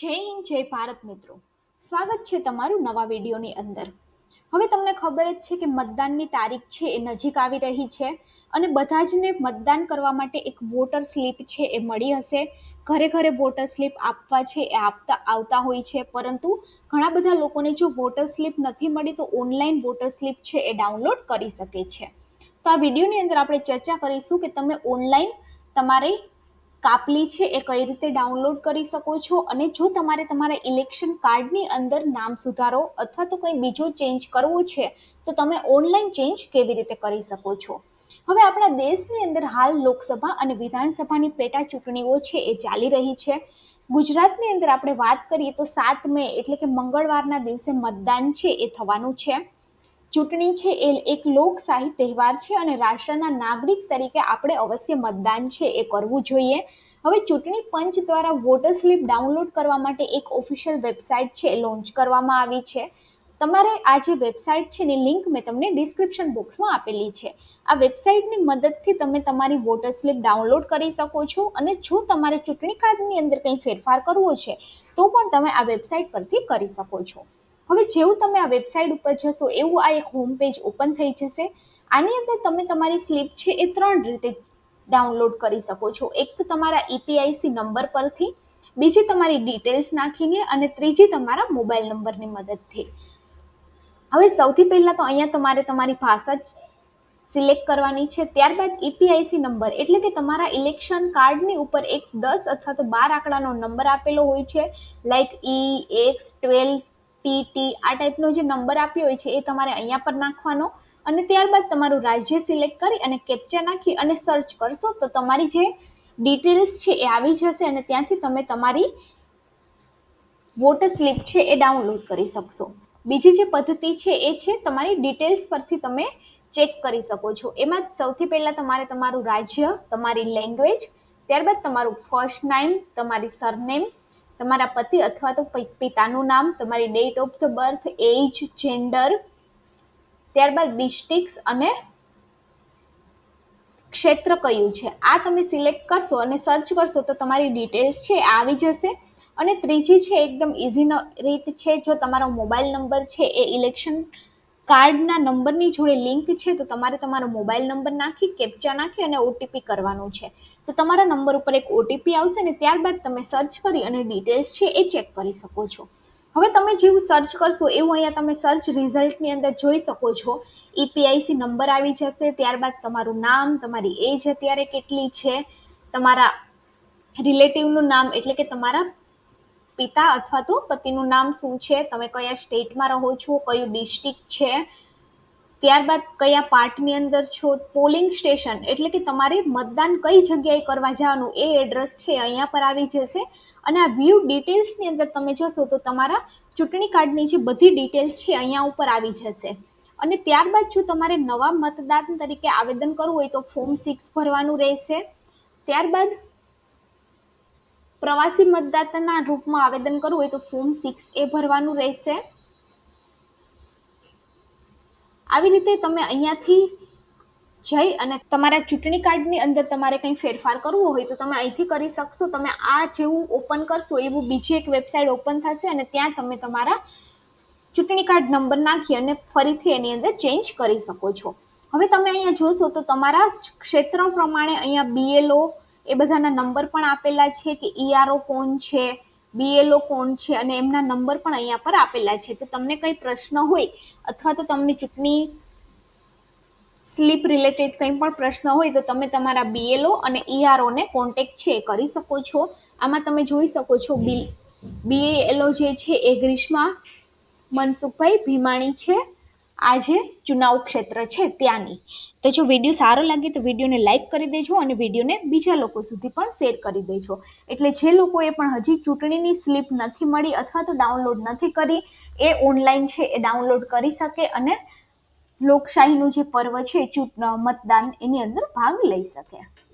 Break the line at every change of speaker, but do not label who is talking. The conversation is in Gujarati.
જય હિન્દ, જય ભારત મિત્રો. સ્વાગત છે તમારું નવા વિડીયોની અંદર. હવે તમને ખબર જ છે કે મતદાનની તારીખ છે એ નજીક આવી રહી છે અને બધા જ ને મતદાન કરવા માટે એક વોટર સ્લીપ છે એ મળી હશે. ઘરે ઘરે વોટર સ્લીપ આપવા છે એ આપતા, આવતા હોય છે. પરંતુ ઘણા બધા લોકોને જો વોટર સ્લીપ નથી મળી તો ઓનલાઈન વોટર સ્લીપ છે એ ડાઉનલોડ કરી શકે છે. તો આ વિડીયોની અંદર આપણે ચર્ચા કરીશું કે તમે ઓનલાઈન તમારી કાપલી છે એ કઈ રીતે ડાઉનલોડ કરી શકો છો? અને જો તમારે તમારા ઇલેક્શન કાર્ડની અંદર નામ સુધારો અથવા તો કંઈ બીજો ચેન્જ કરવો છે, તો તમે ઓનલાઈન ચેન્જ કેવી રીતે કરી શકો છો? હવે આપણા દેશની અંદર હાલ લોકસભા અને વિધાનસભાની પેટા ચૂંટણીઓ છે એ ચાલી રહી છે. ગુજરાતની અંદર આપણે વાત કરીએ તો સાત મે એટલે કે મંગળવારના દિવસે મતદાન છે એ થવાનું છે. ચૂંટણી છે એ એક લોકશાહી તહેવાર છે અને રાષ્ટ્રના નાગરિક તરીકે આપણે અવશ્ય મતદાન છે એ કરવું જોઈએ. હવે ચૂંટણી પંચ દ્વારા વોટર સ્લિપ ડાઉનલોડ કરવા માટે એક ઓફિશિયલ વેબસાઇટ છે એ લોન્ચ કરવામાં આવી છે. તમારે આ જે વેબસાઇટ છે એની લિંક મેં તમને ડિસ્ક્રિપ્શન બોક્સમાં આપેલી છે. આ વેબસાઇટની મદદથી તમે તમારી વોટર સ્લિપ ડાઉનલોડ કરી શકો છો અને જો તમારે ચૂંટણી કાર્ડની અંદર કંઈ ફેરફાર કરવો છે તો પણ તમે આ વેબસાઇટ પરથી કરી શકો છો. હવે જેવું તમે આ વેબસાઇટ ઉપર જશો, એવું આ એક હોમ પેજ ઓપન થઈ જશે. આની અંદર તમે તમારી સ્લીપ છે એ ત્રણ રીતે ડાઉનલોડ કરી શકો છો. એક તો તમારા ઈપીઆઈસી નંબર પરથી, બીજી તમારી ડિટેલ્સ નાખીને અને ત્રીજી તમારા મોબાઈલ નંબરની મદદથી. હવે સૌથી પહેલાં તો અહીંયા તમારે તમારી ભાષા જ સિલેક્ટ કરવાની છે. ત્યારબાદ ઈપીઆઈસી નંબર એટલે કે તમારા ઇલેક્શન કાર્ડની ઉપર એક દસ અથવા તો બાર આંકડાનો નંબર આપેલો હોય છે. Like E X twelve T T આ ટાઈપનો જે નંબર આપ્યો હોય છે એ તમારે અહીંયા પર નાખવાનો અને ત્યારબાદ તમારું રાજ્ય સિલેક્ટ કરી અને કેપ્ચા નાખી અને સર્ચ કરશો તો તમારી જે ડિટેલ્સ છે એ આવી જશે અને ત્યાંથી તમે તમારી વોટર સ્લીપ છે એ ડાઉનલોડ કરી શકશો. બીજી જે પદ્ધતિ છે એ છે તમારી ડિટેલ્સ પરથી તમે ચેક કરી શકો છો. એમાં સૌથી પહેલાં તમારે તમારું રાજ્ય, તમારી લેંગ્વેજ ત્યારબાદ તમારું ફર્સ્ટ નામ તમારી સરનેમ તમારા પતિ અથવા તો પિતાનું નામ, તમારી date of the birth age gender ત્યારબાદ ડિસ્ટ્રિક્ટ અને ક્ષેત્ર કયું છે. આ તમે સિલેક્ટ કરશો અને સર્ચ કરશો તો તમારી ડિટેલ્સ છે આવી જશે. અને ત્રીજી છે, એકદમ ઇઝી રીત છે, જો તમારો મોબાઈલ નંબર છે, એ ઇલેક્શન કાર્ડના નંબરની જોડે લિંક છે, તો તમારે તમારો મોબાઈલ નંબર નાખી, કેપ્ચા નાખી અને ઓટીપી કરવાનું છે. તો તમારા નંબર ઉપર એક ઓટીપી આવશે ને ત્યારબાદ તમે સર્ચ કરી અને ડિટેલ્સ છે એ ચેક કરી શકો છો. હવે તમે જેવું સર્ચ કરશો એવું અહીંયા તમે સર્ચ રિઝલ્ટની અંદર જોઈ શકો છો. ઈપીઆઈસી નંબર આવી જશે, ત્યારબાદ તમારું નામ, તમારી એજ અત્યારે કેટલી છે, તમારા રિલેટિવનું નામ એટલે કે તમારા પિતા અથવા તો પતિનું નામ શું છે? તમે કયા સ્ટેટમાં રહો છો? કયું ડિસ્ટ્રિક્ટ છે? ત્યારબાદ કયા પાર્ટની અંદર છો? પોલિંગ સ્ટેશન એટલે કે તમારે મતદાન કઈ જગ્યાએ કરવા જવાનું એ એડ્રેસ છે અહીંયા પર આવી જશે. અને આ વ્યૂ ડિટેલ્સની અંદર તમે જશો તો તમારા ચૂંટણી કાર્ડની જે બધી ડિટેલ્સ છે અહીંયા ઉપર આવી જશે. અને ત્યારબાદ જો તમારે નવા મતદાન તરીકે આવેદન કરવું હોય તો ફોર્મ સિક્સ ભરવાનું રહેશે. ત્યારબાદ પ્રવાસી મતદાતાના રૂપમાં આવેદન કરવું હોય તો ફોર્મ સિક્સ એ ભરવાનું રહેશે. આવી રીતે તમે અહીંયાથી જઈ અને તમારા ચૂંટણી કાર્ડની અંદર તમારે કંઈ ફેરફાર કરવો હોય તો તમે અહીંથી કરી શકશો. તમે આ જેવું ઓપન કરશો, એવું બીજી એક વેબસાઇટ ઓપન થશે અને ત્યાં તમે તમારા ચૂંટણી કાર્ડ નંબર નાખી અને ફરીથી એની અંદર ચેન્જ કરી શકો છો. હવે તમે અહીંયા જોશો તો તમારા ક્ષેત્ર પ્રમાણે અહીંયા બીએલઓ એ બધાના નંબર પણ આપેલા છે કે ઈઆરઓ કોણ છે બીએલઓ કોણ છે અને એમના નંબર પણ અહીંયા પર આપેલા છે. તો તમને કંઈ પ્રશ્ન હોય અથવા તો તમને ચૂંટણી સ્લીપ રિલેટેડ કંઈ પણ પ્રશ્ન હોય તો તમે તમારા બીએલઓ અને ઈઆરઓને કોન્ટેક્ટ છે એ કરી શકો છો. આમાં તમે જોઈ શકો છો બી બીએલઓ જે છે એ ગ્રીષ્મા મનસુખભાઈ ભીમાણી છે. આ જે ચુનાવ ક્ષેત્ર છે ત્યાંની. તો જો વીડિયો સારો લાગે તો વિડીયોને લાઇક કરી દેજો અને વિડીયોને બીજા લોકો સુધી પણ શેર કરી દેજો. એટલે જે લોકોએ પણ હજી ચૂંટણીની સ્લીપ નથી મળી અથવા તો ડાઉનલોડ નથી કરી, એ ઓનલાઈન છે એ ડાઉનલોડ કરી શકે અને લોકશાહીનું જે પર્વ છે મતદાન એની અંદર ભાગ લઈ શકે.